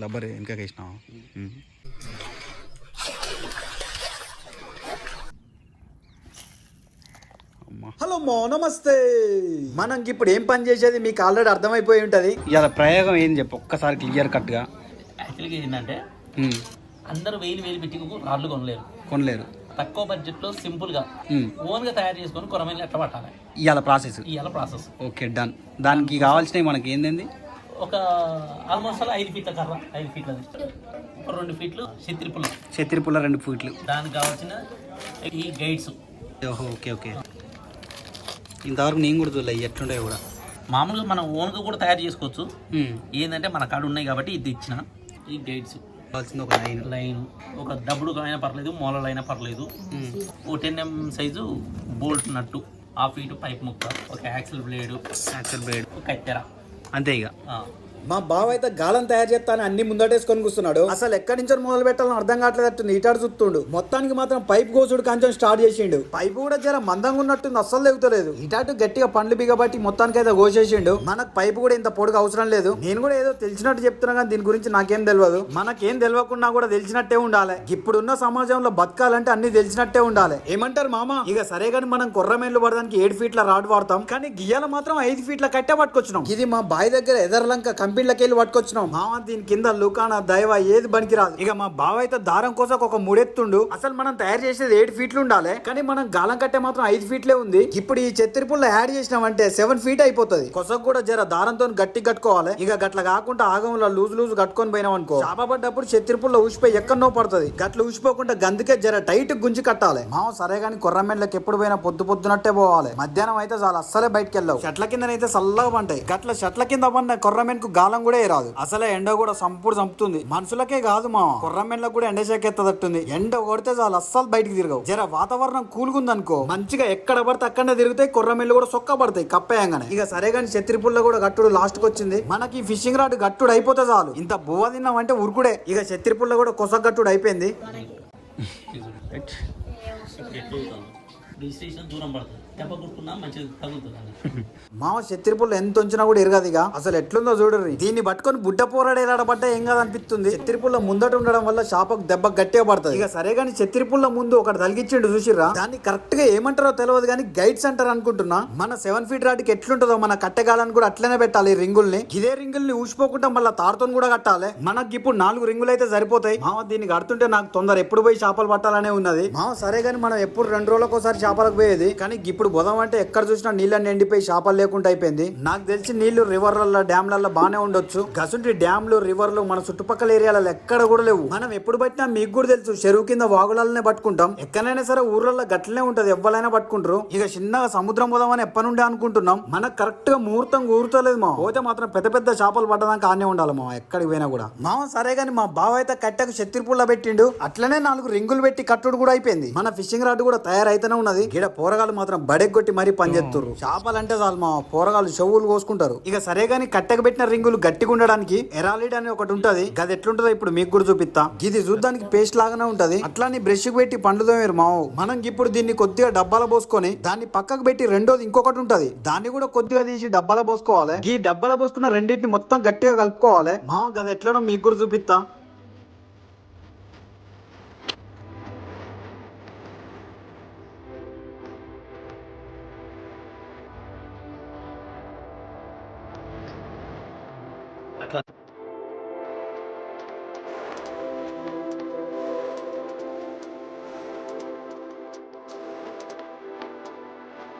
Rubber వెనక వేసినావా? ఉమ్. అమ్మా. Hello మో నమస్తే. మనం ఇప్పుడు ఏం పని చేసేది? మీకు ఆల్రెడీ అర్థమైపోయి ఉంటది. ఇవాళ ప్రయోగం ఏం చెప్పు ఒక్కసారి క్లియర్ కట్గా. యాక్చువల్గా ఏంటంటే. అందరూ వేలు వేలు పెట్టి రాళ్ళు కొనలేరు. కొనలేరు. తక్కువ బడ్జెట్లో సింపుల్గా ఉమ్. ఓన్గా తయారు చేసుకొని కొరమైన ఎట్లా పట్టాలి. ఇవాళ ప్రాసెస్ ఇవాళ ప్రాసెస్ ఓకే డన్ దానికి కావాల్సినవి మనకి ఏంది? ఒక ఆల్మోస్ట్ అలా ఐదు ఫీట్ల కర్ర ఐదు ఫీట్లది. ఒక రెండు ఫీట్లు శత్రి పుల్ల. చత్రి పుల్ల రెండు ఫీట్లు. దానికి కావాల్సిన ఈ గైడ్స్. ఓహో ఓకే ఓకే. ఇంతవరకు నేను కూడా చూడలే ఎట్లుంటాయో కూడా. మామూలుగా మనం ఓన్గా కూడా తయారు చేసుకోవచ్చు. ఏంటంటే మన కాడ ఉన్నాయి కాబట్టి ఇది ఇచ్చిన ఈ గైడ్స్. కావాల్సింది ఒక లైన్. లైన్. ఒక దబ్బుడు అయినా పర్లేదు మూలలు అయినా పర్లేదు. ఓ ten M size bolt nut. Half feet pipe ముక్క ఒక యాక్సిల్ బ్లేడ్ యాక్చువల్ బ్లేడ్. కత్తెర. అంతే ఇక ఆ. మా బావ అయితే గాలం తయారు చేస్తాను అన్ని ముందటేసుకొని కూర్చున్నాడు. అసలు ఎక్కడి నుంచో మొదలు పెట్టాలని అర్థం కావట్లేదు ఇటాడు చూస్తుండు. మొత్తానికి మాత్రం పైప్ కోసుడు కొంచెం స్టార్ట్ చేసిండు. పైప్ కూడా జర మందంగా ఉన్నట్టుంది అస్సలు తెగుతలేదు. ఇటాటు గట్టిగా పండ్లు బిగబట్టి మొత్తానికి అయితే కోసేసిండు. మనకు పైప్ కూడా ఇంత పొడుగు అవసరం లేదు. నేను కూడా ఏదో తెలిసినట్టు చెప్తున్నా కానీ దీని గురించి నాకేం తెలియదు మనకేం తెలియకుండా కూడా తెలిసినట్టే ఉండాలి. ఇప్పుడున్న సమాజంలో బతకాలంటే అన్ని తెలిసినట్టే ఉండాలి. ఏమంటారు మామ? ఇక సరే కానీ మనం కొర్రమేళ్ళు పడడానికి ఏడు ఫీట్ల రాడ్ వాడతాం. కానీ గియ్యాల మాత్రం ఐదు ఫీట్ల కట్టే పట్టుకొచ్చినాం. ఇది మా బావి దగ్గర ఎదర్లంక కంపెనీలకి వెళ్ళి పట్టుకొచ్చినాం. మామ దీని కింద లుకాన దైవ ఏది పనికి రాదు ఇక మా బావ అయితే దారం కోసం ఒక ముడెత్తుండు. అసలు మనం తయారు చేసేది ఏడు ఫీట్లు ఉండాలి? కానీ మనం గాలం కట్టే మాత్రం ఐదు ఫీట్లే ఉంది. ఇప్పుడు ఈ చెత్తిరి పుల్ల యాడ్ చేసినామంటే సెవెన్ ఫీట్ అయిపోతుంది. కొసకు కూడా జర దారంతో గట్టి కట్టుకోవాలి. ఇక గట్ల కాకుండా ఆగంలో లూజ్ లూజ్ కట్టుకొని పోయినాం అనుకో. చేప పడ్డప్పుడు చెత్తిరి పుల్ల ఊసిపోయి ఎక్కడనో పడుతుంది. గట్ల ఊసిపోకుండా గందుకే జర టైట్ గుంజి కట్టాలి. మామ సరే కానీ కొర్రమెన్లకి ఎప్పుడు పోయినా పొద్దు పొద్దునట్టే పోవాలి. మధ్యాహ్నం అయితే చాలా అస్సలే బయటకు వెళ్ళావు చెట్ల కిందనైతే చల్లగా పంటాయి. గట్ల చెట్ల కింద పడిన కొర్రమెన్కు గాలం కూడా రాదు అసలే ఎండ కూడా సంపూడు చంపుతుంది. మనుషులకే కాదు మా. కొర్రమెన్లకు కూడా ఎండ ఎత్తదట్టుంది ఎండ కొడితే చాలు అస్సలు బయటికి తిరగవు. జర వాతావరణం కూలుగుంది అనుకో మంచిగా ఎక్కడ పడితే అక్కడనే తిరుగుతాయి కొర్రమెన్లు కూడా సొక్క పడతాయి కప్పేయంగానే. ఇక సరే కానీ చెత్తిరి పుల్ల కూడా గట్టుడు లాస్ట్కి వచ్చింది. మనకి ఫిషింగ్ రాడ్ గట్టుడు అయిపోతే చాలు. ఇంత బువ్వ తిన్నామంటే ఉరుకుడే. ఇక చెత్తిరి పుల్ల కూడా కొస గట్టుడు అయిపోయింది. రిజిస్ట్రేషన్ దూరం పడుతుంది. దెబ్బ మంచిగా తగులుతుంది మామ చెత్తిరి ఎంత ఉంచినా కూడా ఇరగదు ఇక. అసలు ఎట్లుందో చూడరు దీన్ని పట్టుకొని బుడ్డ పోరాడే ఎలాడబడ్డా ఏం కాదు అనిపిస్తుంది ముందట ఉండడం వల్ల షాపకు దెబ్బ గట్టిగా పడుతుంది. ఇక సరే కానీ శత్రిపుల్ల ముందు ఒకటి తలిగించిండు చూసిర్రా? దాన్ని కరెక్ట్గా ఏమంటారో తెలియదు కానీ గైడ్స్ అంటారు అనుకుంటున్నా. మన సెవెన్ ఫీట్ రాడ్కి ఎట్లుంటుందో మన కట్టగాలని కూడా అట్లనే పెట్టాలి ఈ రింగుల్ని. ఇదే రింగుల్ని ఊసిపోకుండా మళ్ళీ తాడుతో కూడా కట్టాలి. మనకి ఇప్పుడు నాలుగు రింగులు అయితే సరిపోతాయి. మామ దీన్ని కడుతుంటే నాకు తొందర ఎప్పుడు పోయి చేపలు పట్టాలనే ఉన్నది. మామ సరే కానీ మనం ఎప్పుడు రెండు రోజులకు ఒకసారి చేపలకు పోయేది. కానీ ఇప్పుడు బుధం అంటే ఎక్కడ చూసినా నీళ్ళని ఎండిపోయి చేపలు లేకుండా అయిపోయింది. నాకు తెలిసి నీళ్ళు రివర్లలో డ్యామ్లలో బాగానే ఉండొచ్చు. గసుంటి డ్యామ్లు రివర్లు మన చుట్టుపక్కల ఏరియాలలో ఎక్కడ కూడా లేవు. మనం ఎప్పుడు పట్టినా మీకు కూడా తెలుసు చెరువు కింద వాగులనే పట్టుకుంటాం. ఎక్కడైనా సరే ఊర్లలో గట్లనే ఉంటది ఎవ్వరైనా పట్టుకుంటారు. ఇక చిన్నగా సముద్రం పోదామని ఎప్పటి నుండి అనుకుంటున్నాం. మనకు కరెక్ట్గా ముహూర్తం ఊరుతలేదు మా పోతే మాత్రం పెద్ద పెద్ద చేపలు పట్టడానికి ఆనే ఉండాలి మా ఎక్కడికి పోయినా కూడా. మామ సరే కానీ మా బావ అయితే కట్టకు శత్రి పెట్టిండు. అట్లనే నాలుగు రింగులు పెట్టి కట్టుడు కూడా అయిపోయింది. మన ఫిషింగ్ రాడ్ కూడా తయారైతేనే ఉన్నది. ఇక్కడ పోరగాలు మాత్రం బడెగ్గొట్టి మరీ పనిచేస్తున్నారు చేపలు అంటే చాలు మా పోరగాలు చెవులు కోసుకుంటారు. ఇక సరే గాని కట్టెకు పెట్టిన రింగులు గట్టిగా ఉండడానికి ఎరాలిడ్ అని ఒకటి ఉంటది. గది ఎట్లుంటుందో ఇప్పుడు మీకు కూడా చూపిస్తా. ఇది చూడడానికి పేస్ట్ లాగానే ఉంటది. అట్లానే బ్రష్ పెట్టి పండుదో మీరు మావు. మనం ఇప్పుడు దీన్ని కొద్దిగా డబ్బాల పోసుకొని దాన్ని పక్కకు పెట్టి రెండోది ఇంకొకటి ఉంటది. దాన్ని కూడా కొద్దిగా తీసి డబ్బాల పోసుకోవాలి. ఈ డబ్బాల పోసుకున్న రెండింటిని మొత్తం గట్టిగా కలుపుకోవాలి. మావ గది ఎట్లనో మీకు కూడా చూపిస్తా.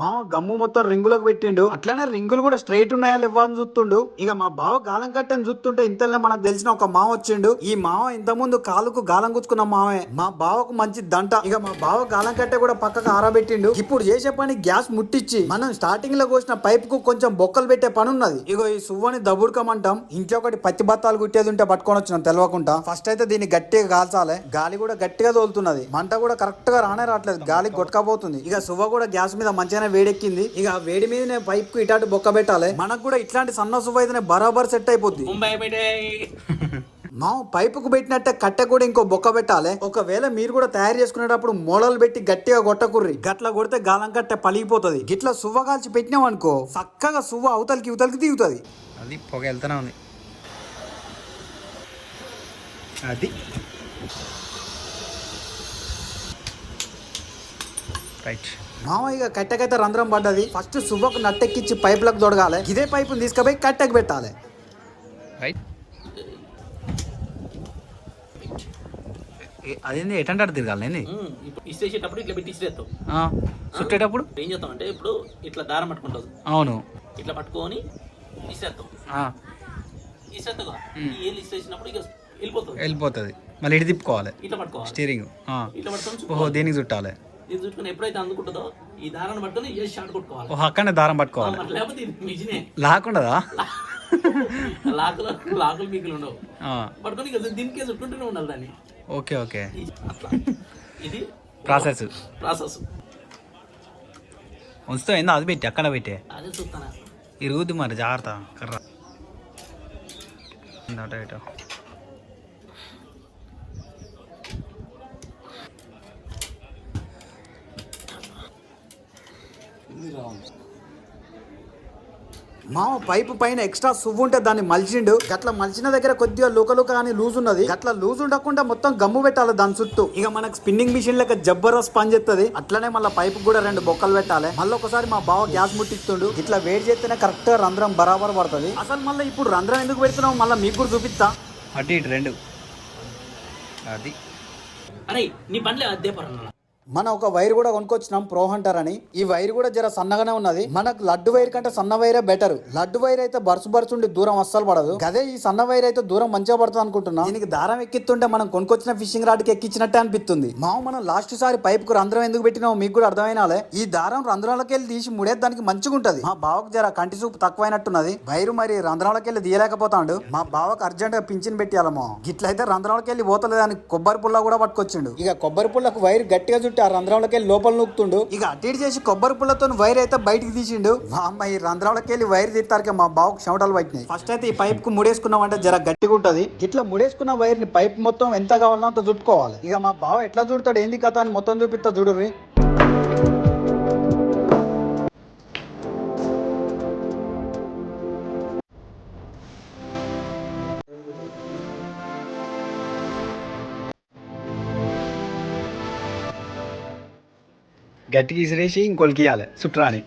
మా గమ్ము మొత్తం రింగులకు పెట్టిండు. అట్లనే రింగులు కూడా స్ట్రైట్ ఉన్నాయా లేవా అని చూస్తుండు. ఇక మా బావ గాలం కట్టని చూస్తుంటే ఇంతలో మనకు తెలిసిన ఒక మావ వచ్చిండు. ఈ మావ ఇంత ముందు కాలుకు గాలం గుచ్చుకున్న మావే. మా బావకు మంచి దంట. ఇక మా బావ గాలం కట్టే కూడా పక్కకు ఆరబెట్టిండు. ఇప్పుడు చేసే పని గ్యాస్ ముట్టించి మనం స్టార్టింగ్లో కోసిన పైప్కు కొంచెం బొక్కలు పెట్టే పని ఉన్నది. ఇగో ఈ సువ్వని దబుడుకమంటాం. ఇంట్లో ఒకటి పత్తి బత్తాలు కుట్టేది ఉంటే పట్టుకొని వచ్చినాం తెలవకుండా. ఫస్ట్ అయితే దీన్ని గట్టిగా కాల్చాలి. గాలి కూడా గట్టిగా తోలుతున్నది. మంట కూడా కరెక్ట్గా రానే రావట్లేదు. గాలి కొట్టకపోతుంది. ఇక సువ్వ కూడా గ్యాస్ మీద మంచిగానే వేడెక్కింది. ఇక ఆ వేడి మీదనే పైప్కు ఇటాటు బొక్క పెట్టాలి. మనకు కూడా ఇట్లాంటి సన్న సువ్వ అయితేనే బరాబర్ సెట్ అయిపోద్ది. ముంబై పెట్టే మా పైపుకు పెట్టినట్టే కట్టె కూడా ఇంకో బొక్క పెట్టాలి. ఒకవేళ మీరు కూడా తయారు చేసుకునేటప్పుడు మొలలు పెట్టి గట్టిగా కొట్టకుర్రి. గట్ల కొడితే గాలం కట్టె పలిగిపోతుంది. గిట్ల సువ్వ కాల్చి పెట్టినాం అనుకో చక్కగా సువ్వ అవతలికి ఇవతలికి దిగుతుంది. అది పొగ వెళ్తూనే ఉంది. అది. రైట్. మామయ్య కట్టెకైతే రంధ్రం పడ్డది. ఫస్ట్ సువ్వకు నట్టెక్కిచ్చి పైపులకు తొడగాలి. ఇదే పైపుని తీసుకుపోయి కట్టెకు పెట్టాలి. రైట్. అదేంది? ఎటంటే అటు తిరగాలి ఇప్పుడు ఇసిరేసేటప్పుడు ఇట్లా పెట్టి ఇసిరేస్తావు. ఆ, చుట్టేటప్పుడు? ఏం చేస్తాం అంటే ఇప్పుడు ఇట్లా దారం పట్టుకుంటావు. అవును. ఇట్లా పట్టుకొని ఈ ఏళ్ళు ఇక వెళ్ళిపోతుంది వెళ్ళిపోతుంది. మళ్ళీ ఇటు తిప్పుకోవాలి. ఇట్లా పట్టుకోవాలి. స్టీరింగ్. ఆ. ఇట్లా పట్టుకొని ఓహో దేనికి చుట్టాలి? ఇది చుట్టుకొని ఎప్పుడైతే అందుకుంటుందో ఈ దారాన్ని పట్టుకొని ఏ షార్ట్ కొట్టుకోవాలి. ఓహో అక్కడనే దారం పట్టుకోవాలి. మరి లేకపోతే ఇది మిజినే లాకుండదా? లాకులు లాకులు మీకులు ఉండవు. పట్టుకొని ఇక దీనికే చుట్టుకుంటూనే ఉండాలి దాన్ని. Okay okay. ఇది అట్లా. ఇది ప్రాసెస్ ప్రాసెస్ ఉంచుతా ఏందో అది పెట్టి అక్కడ పెట్టే. అదే చూస్తానా? ఇరుగుద్ది మరి జాగ్రత్త. కర్ర. ఇటో. మామ పైపు పైన ఎక్స్ట్రా సువ్వు ఉంటే దాన్ని మలిచిండు. గట్ల మలిచిన దగ్గర కొద్దిగా లుకలుక అని లూజ్ ఉన్నది. గట్ల లూజ్ ఉండకుండా మొత్తం గమ్ము పెట్టాలి దాని చుట్టూ. ఇక మనకు స్పిన్నింగ్ మిషన్ లెక్క జబ్బరస్ పని చేస్తుంది అట్లనే మళ్ళీ పైపు కూడా రెండు బొక్కలు పెట్టాలి. మళ్ళీ ఒకసారి మా బావ గ్యాస్ ముట్టిస్తుండు. ఇట్లా వేడి చేస్తేనే కరెక్ట్గా రంధ్రం బరాబర్ పడుతుంది. అసలు మళ్ళీ ఇప్పుడు రంధ్రం ఎందుకు పెడుతున్నావు? మళ్ళీ మీకు కూడా చూపిస్తా. అటు ఇటు రెండు. అది. అరే నీ బండ్లే అదే పరన్నా మనం ఒక వైర్ కూడా కొనుక్కొచ్చినాం ప్రో హంటర్ అని. ఈ వైర్ కూడా జర సన్నగానే ఉన్నది. మనకు లడ్డు వైర్ కంటే సన్న వైరే బెటర్ లడ్డు వైర్ అయితే బరుసు బరుచుండి ఉండి దూరం అస్సలు పడదు. అదే ఈ సన్న వైర్ అయితే దూరం మంచిగా పడుతుంది అనుకుంటున్నా. దీనికి దారం ఎక్కిస్తుంటే మనం కొనుక్కొచ్చిన ఫిషింగ్ రాడ్కి ఎక్కించినట్టే అనిపిస్తుంది. మాము మనం లాస్ట్ సారి పైప్కు రంధ్రం ఎందుకు పెట్టినావు మీకు కూడా అర్థమైనాలే. ఈ దారం రంధ్రాలకి వెళ్ళి తీసి ముడేదానికి మంచిగా ఉంటది. మా బావకు జర కంటి చూపు తక్కువైనట్టున్నది. వైరు మరి రంధ్రాలకి వెళ్ళి తీయలేకపోతాడు. మా బావకు అర్జెంట్గా పింఛన్ పెట్టాలమో గిట్లయితే రంధ్రాలకి వెళ్ళి పోతలేదని కొబ్బరి పుల్ల కూడా పట్టుకొచ్చిండు. ఇక కొబ్బరి పుల్లకు వైర్ గట్టిగా చుట్టూ ఆ రంధ్రాలకి వెళ్ళి లోపల నూకుతుండు. ఇక అటు చేసి కొబ్బరి పుల్లతో వైర్ అయితే బయటికి తీసిండు. మా అమ్మ ఈ రంధ్రాలకి వెళ్ళి వైర్ తీస్తారకే మా బావకు చెమటలు పట్టినాయి. ఫస్ట్ అయితే ఈ పైప్కు ముడేసుకున్నామంటే జర గట్టిగా ఉంటది ఇట్లా ముడేసుకున్న వైర్ని పైప్ మొత్తం ఎంత కావాలన్నా అంత చుట్టుకోవాలి. ఇక మా బావ ఎట్లా చూడతాడు? ఏంది కథ అని మొత్తం చూపిస్తా చూడుర్రి. గట్టికి ఇసిరేసి ఇంకొలికి ఇవ్వాలి చుట్రాని.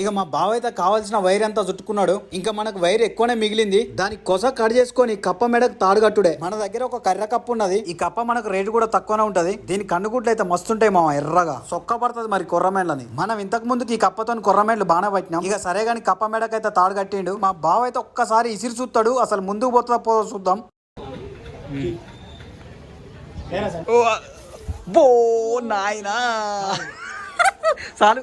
ఇక మా బావ అయితే కావాల్సిన వైర్ అంతా చుట్టుకున్నాడు. ఇంకా మనకు వైర్ ఎక్కువనే మిగిలింది. దాని కొస కట్ చేసుకొని కప్ప మెడకు తాడు కట్టుడే. మన దగ్గర ఒక కర్ర కప్పు ఉన్నది. ఈ కప్ప మనకు రేటు కూడా తక్కువనే ఉంటది. దీని కన్నుగుడ్లు అయితే మస్తుంటాయి మామ ఎర్రగా. సొక్క పడుతుంది మరి కొర్రమేళ్ళని మనం ఇంతకు ముందుకి ఈ కప్పతో కొర్రమేళ్ళు బాగానే పట్టినాం. ఇక సరే గాని కప్ప మెడకైతే తాడు కట్టిండు. మా బావ అయితే ఒక్కసారి ఇసిరి చూస్తాడు. అసలు ముందుకు పోతుందా పోదో చూద్దాం. బో నాయనా. చాలు.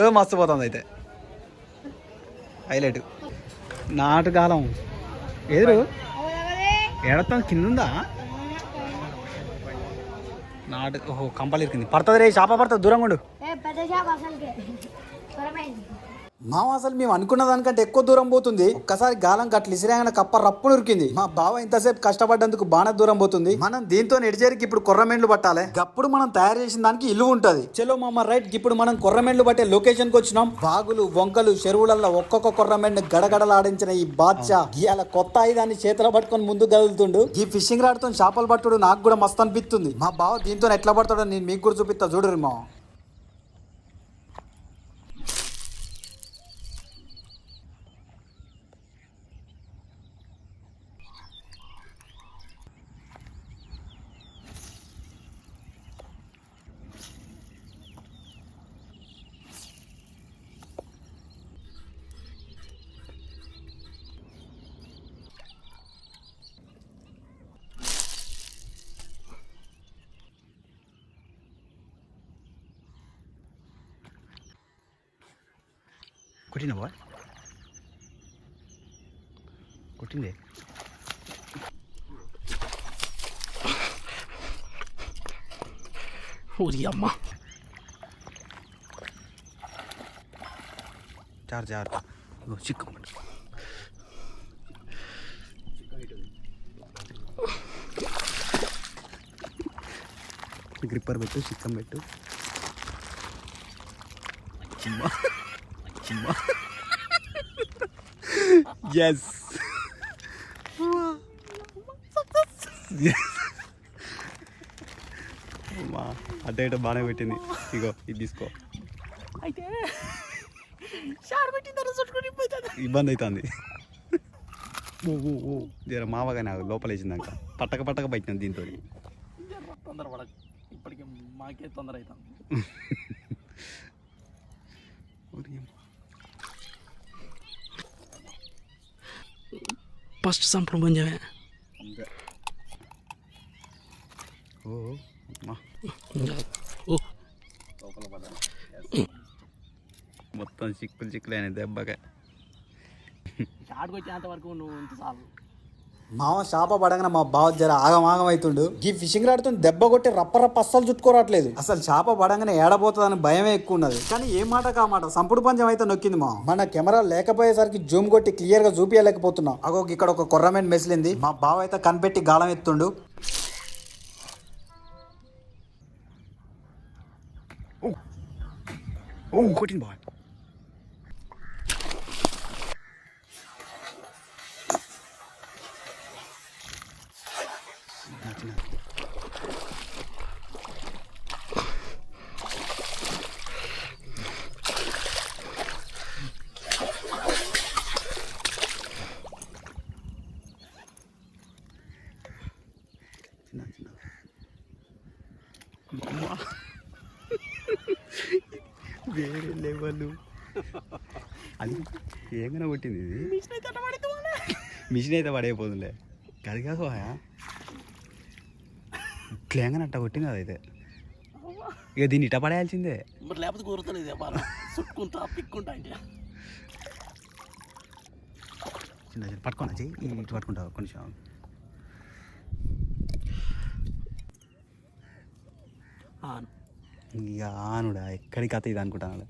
ఏ మస్తు పోతుంది అయితే. హైలైట్. నాటుకాలం. ఎదురు ఏడతాం కింద ఉందా నాటు ఓహో కంపలు ఇరికింది పడుతుంది రే చేప పడుతుంది. దూరంగా ఉండు మామ అసలు మేము అనుకున్న దానికంటే ఎక్కువ దూరం పోతుంది. ఒక్కసారి గాలం కట్లు ఇసిరాగానే కప్ప రప్పును ఉరికింది మా బావ ఇంతసేపు కష్టపడ్డందుకు బాగా దూరం పోతుంది. మనం దీంతో నెడిచేరికి ఇప్పుడు కొర్రమెండ్లు పట్టాలి. గప్పుడు మనం తయారు చేసిన దానికి ఇల్లు ఉంటుంది. చలో మామ రైట్ ఇప్పుడు మనం కొర్రమెండ్లు పట్టే లొకేషన్కి వచ్చినాం. బాగులు వంకలు చెరువులలో ఒక్కొక్క కొర్రమెండ్ గడగడలాడించిన ఈ బాద్షా ఇవాళ కొత్త ఆయుధాన్ని చేతిలో పట్టుకొని ముందు కదులుతుండు ఈ ఫిషింగ్ రాడ్తో చేపలు పట్టుడు నాకు కూడా మస్తు అనిపిస్తుంది. మా బావ దీంతో ఎట్లా పడతాడో నేను మీకు కూడా చూపిస్తా. చూడరు మా কঠিন বল কঠিন রে ওরি আম্মা চার চার চিকন ಗ್ರಿಪ್ಪರ್ ಬಿಟ್ಟು ಚಿಕ್ಕನ್ ಬಿಟ್ಟು ತುಂಬ పెట్టు ఎస్ అమ్మా అడ్డ ఇట బాగానే పెట్టింది. ఇగో ఇది తీసుకో. అయితే పెట్టిన ఇబ్బంది అవుతుంది జర మావగా నాకు లోపల వేసిందాక పట్టక పట్టక పట్టినాను దీంతో తొందర పడక. ఇప్పటికి మాకే తొందర అవుతాం ఓ లోపల పడ్డాను మొత్తం చిక్కులు చిక్కులు అయినాయి దెబ్బగా షార్ట్కి వచ్చేంత వరకు నువ్వు ఇంత చాలు. మామ శాప పడగానే మా బావ జర ఆగం ఆగం అవుతుండు ఈ ఫిషింగ్ రాడ్తో దెబ్బ కొట్టి రప్ప రప్ప అస్సలు చుట్టుకోవట్లేదు అసలు చేప పడంగానే ఏడబోతుందని భయమే ఎక్కువ ఉన్నది కానీ ఏ మాట కా మాట? సంపుడు పంచం అయితే నొక్కింది మా మన కెమెరా లేకపోయేసరికి జూమ్ కొట్టి క్లియర్గా చూపించలేకపోతున్నాం అగో ఇక్కడ ఒక కొర్రమేన్ మెసిలింది. మా బావ అయితే కనిపెట్టి గాలం ఎత్తుండు. ఓ కొట్టింది బాగా వేరే లెవెల్. అది ఏంగానే కొట్టింది ఇది? మిషన్ అయితే పడైపోతుందిలే అది కాదు ఇట్లా ఏంగానే అట్ట కొట్టింది అదైతే ఇక దీన్ని ఇట పడేయాల్సిందే. మరి లేకపోతే కూరుతలేదు చుట్టుకుంటా పిక్కుంటా అంటే. చిన్న చిన్న పట్టుకోనా? చెయ్యి. ఇటు పట్టుకుంటావు? కొంచెం ఇక ఆనుడా ఎక్కడికి అత్త ఇది అనుకుంటాను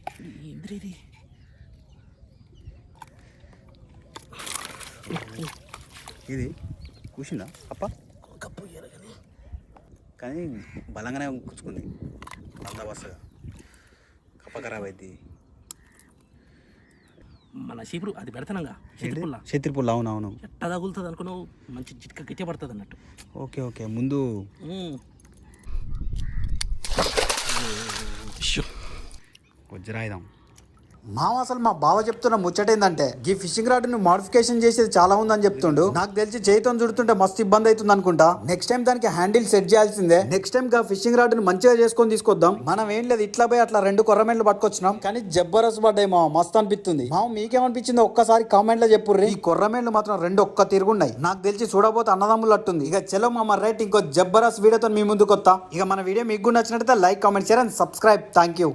ఏంద్రీ ఇది? కూర్చుందా? అప్ప? కప్పు కానీ. బలంగానే కూర్చుకుంది. బందోబస్తుగా కప్ప ఖరాబ్ అయింది మన చీపురు అది పెడతానంగా చేతిపుల్ల శత్రిపుల్ అవును అవును ఎట్ట తగులుతుంది అనుకున్నావు? మంచి చిట్క గట్టి పడుతుంది అన్నట్టు. Okay okay. ముందు వజ్రాయుధం మామ అసలు మా బావ చెప్తున్న ముచ్చట ఏంటంటే ఈ ఫిషింగ్ రాడ్ని మాడిఫికేషన్ చేసేది చాలా ఉందని చెప్తుండు. నాకు తెలిసి చేతితో చుడుతుంటే మస్తు ఇబ్బంది అవుతుంది అనుకుంటా నెక్స్ట్ టైం దానికి హ్యాండిల్ సెట్ చేయాల్సిందే. నెక్స్ట్ టైం గా ఫిషింగ్ రాడ్ని మంచిగా చేసుకొని తీసుకొద్దాం. మనం ఏం లేదు ఇట్లా పోయి అట్లా రెండు కొర్రమెన్లు పట్టుకొచ్చినాం. కానీ జబ్బరస్ పడ్డాయి మా మస్తు అనిపిస్తుంది. మా మీకేమనిపించిందో ఒక్కసారి కామెంట్లో చెప్పుర్రి. ఈ కొర్రమెన్లు మాత్రం రెండు ఒక్క తిరుగున్నాయి. నాకు తెలిసి చూడబోతే అన్నదమ్ములు అట్టుంది. ఇక చలో మా రైట్ ఇంకో జబ్బరస్ వీడియోతో మీ ముందుకు వస్తా ఇక మన వీడియో మీకు నచ్చినట్టు like comment share and subscribe. Thank you